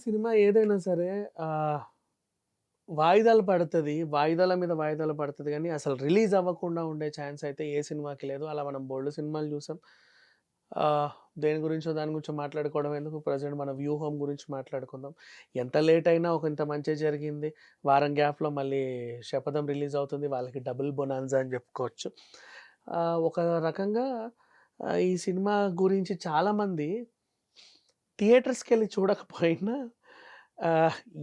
Cinema ఏదైనా సరే వాయిదాలు పడుతుంది వాయిదాల మీద వాయిదాలు పడుతుంది కానీ అసలు రిలీజ్ అవ్వకుండా ఉండే ఛాన్స్ అయితే ఏ సినిమాకి లేదు. అలా మనం బోల్డ్ సినిమాలు చూసాం. దేని గురించో దాని గురించో మాట్లాడుకోవడం ఎందుకు ప్రజెంట్ మన వ్యూహం గురించి మాట్లాడుకుందాం. ఎంత లేట్ అయినా ఒక ఇంత మంచి జరిగింది. వారం గ్యాప్‌లో మళ్ళీ 'శపథం' రిలీజ్ అవుతుంది. వాళ్ళకి డబుల్ బొనాన్జా అని చెప్పుకోవచ్చు. ఒక రకంగా ఈ సినిమా గురించి చాలామంది థియేటర్స్కి వెళ్ళి చూడకపోయినా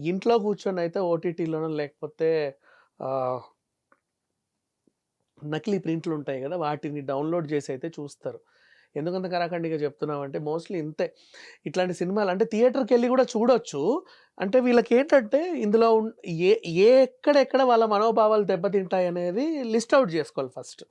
ఇంట్లో కూర్చొని అయితే ఓటీటీలోనో లేకపోతే నకిలీ ప్రింట్లు ఉంటాయి కదా వాటిని డౌన్‌లోడ్ చేసి అయితే చూస్తారు. ఎందుకంత కరాఖండిగా చెప్తున్నామంటే మోస్ట్‌లీ ఇంతే. ఇట్లాంటి సినిమాలు అంటే థియేటర్‌కెళ్ళి కూడా చూడొచ్చు. అంటే వీళ్ళకి ఏంటంటే ఇందులో ఏ ఏ ఎక్కడెక్కడ వాళ్ళ మనోభావాలు దెబ్బతింటాయి అనేది లిస్ట్ అవుట్ చేసుకోవాలి ఫస్ట్.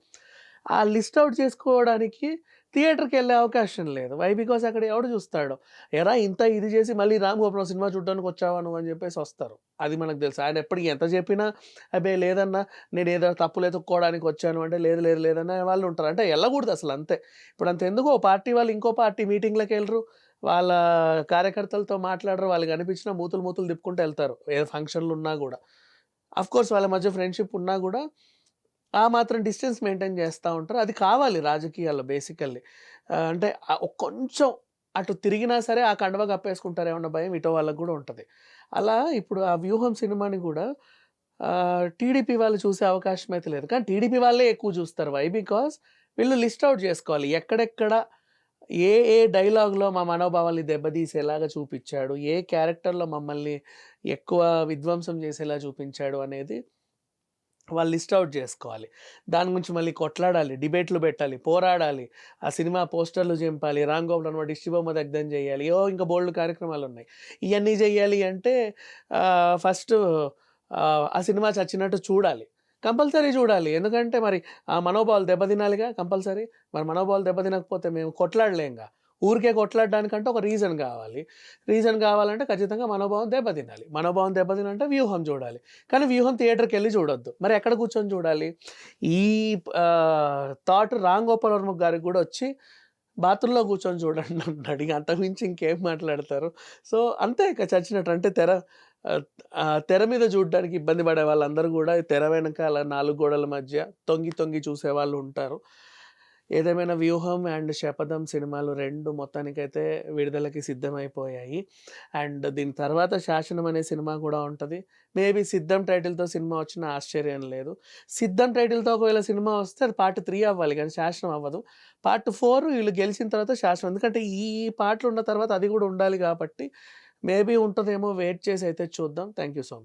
ఆ లిస్ట్ అవుట్ చేసుకోవడానికి థియేటర్కి వెళ్ళే అవకాశం లేదు. వై? బికాస్ అక్కడ ఎవడు చూస్తాడు? ఎరా ఇంత ఇది చేసి మళ్ళీ 'రామ్ గోపురం సినిమా చూడ్డానికి వచ్చావా నువ్వు అని చెప్పేసి వస్తారు. అది మనకు తెలుసు. ఆయన ఎప్పటికీ ఎంత చెప్పినా అబ్బే లేదన్నా నేనేదో తప్పులు ఎతుక్కోవడానికి వచ్చాను అంటే లేదు లేదు లేదన్నా వాళ్ళు ఉంటారు. అంటే వెళ్ళకూడదు అసలు అంతే. ఇప్పుడు అంతెందుకు ఓ పార్టీ వాళ్ళు ఇంకో పార్టీ మీటింగ్‌లకెళ్ళరు. వాళ్ళ కార్యకర్తలతో మాట్లాడరు. వాళ్ళకి అనిపించిన మూతులు మూతులు తిప్పుకుంటూ వెళ్తారు ఏ ఫంక్షన్‌లు ఉన్నా కూడా ఆఫ్‌కోర్స్ వాళ్ళ మధ్య ఫ్రెండ్‌షిప్ ఉన్నా కూడా ఆ మాత్రం డిస్టెన్స్ మెయింటైన్ చేస్తూ ఉంటారు. అది కావాలి రాజకీయాల్లో బేసికల్లీ. అంటే కొంచెం అటు తిరిగినా సరే ఆ కండవ కప్పేసుకుంటారేమన్న భయం ఇటో వాళ్ళకి కూడా ఉంటుంది అలా ఇప్పుడు ఆ 'వ్యూహం' సినిమాని కూడా టీడీపీ వాళ్ళు చూసే అవకాశం అయితే లేదు. కానీ టీడీపీ వాళ్ళే ఎక్కువ చూస్తారు. వై? బికాస్ వీళ్ళు లిస్ట్ అవుట్ చేసుకోవాలి. ఎక్కడెక్కడ ఏ ఏ డైలాగ్‌లో మా మనోభావాల్ని దెబ్బతీసేలాగా చూపించాడు ఏ క్యారెక్టర్‌లో మమ్మల్ని ఎక్కువ విధ్వంసం చేసేలా చూపించాడు అనేది వాళ్ళు లిస్ట్ అవుట్ చేసుకోవాలి దాని గురించి మళ్ళీ కొట్లాడాలి. డిబేట్‌లు పెట్టాలి. పోరాడాలి. ఆ సినిమా పోస్టర్‌లు చింపాలి. 'రామ్ గోపాల్' దిష్టిబొమ్మ దగ్ధం చేయాలి. ఏవో ఇంకా బోల్డ్ కార్యక్రమాలు ఉన్నాయి ఇవన్నీ చేయాలి అంటే ఫస్ట్ ఆ సినిమా చచ్చినట్టు చూడాలి. కంపల్సరీ చూడాలి. ఎందుకంటే మరి ఆ మనోభావాలు దెబ్బతినాలిగా కంపల్సరీ. మరి మనోభావాలు దెబ్బతినకపోతే మేము కొట్లాడలేంగా. ఊరికే కొట్లాడడానికంటే ఒక రీజన్ కావాలి రీజన్ కావాలంటే ఖచ్చితంగా మనోభావం దెబ్బతినాలి. మనోభావం దెబ్బతినంటే 'వ్యూహం' చూడాలి. కానీ 'వ్యూహం' థియేటర్కి వెళ్ళి చూడొద్దు. మరి ఎక్కడ కూర్చొని చూడాలి? ఈ థాట్ 'రామ్ గోపాల్ వర్మ' గారికి కూడా వచ్చి బాత్రూంలో కూర్చొని చూడండి అన్నాడు. ఇక అంతకుమించి ఇంకేం మాట్లాడతారు. సో, అంతే ఇక చచ్చినట్టు. అంటే తెర తెర మీద చూడడానికి ఇబ్బంది పడే వాళ్ళందరూ కూడా తెర వెనకాల నాలుగు గోడల మధ్య తొంగి తొంగి చూసే వాళ్ళు ఉంటారు. ఏదేమైనా 'వ్యూహం' అండ్ 'శపథం' సినిమాలు రెండు మొత్తానికైతే విడుదలకి సిద్ధమైపోయాయి. అండ్ దీని తర్వాత 'శాసనం' అనే సినిమా కూడా ఉంటుంది మేబీ 'సిద్ధం' టైటిల్‌తో సినిమా వచ్చిన ఆశ్చర్యం లేదు. 'సిద్ధం' టైటిల్‌తో ఒకవేళ సినిమా వస్తే అది పార్ట్ త్రీ అవ్వాలి కానీ 'శాసనం' అవ్వదు. పార్ట్ ఫోర్ వీళ్ళు గెలిచిన తర్వాత 'శాసనం' ఎందుకంటే ఈ పార్ట్‌లు ఉన్న తర్వాత అది కూడా ఉండాలి కాబట్టి మేబీ ఉంటుందేమో వెయిట్ చేసి అయితే చూద్దాం. Thank you so much.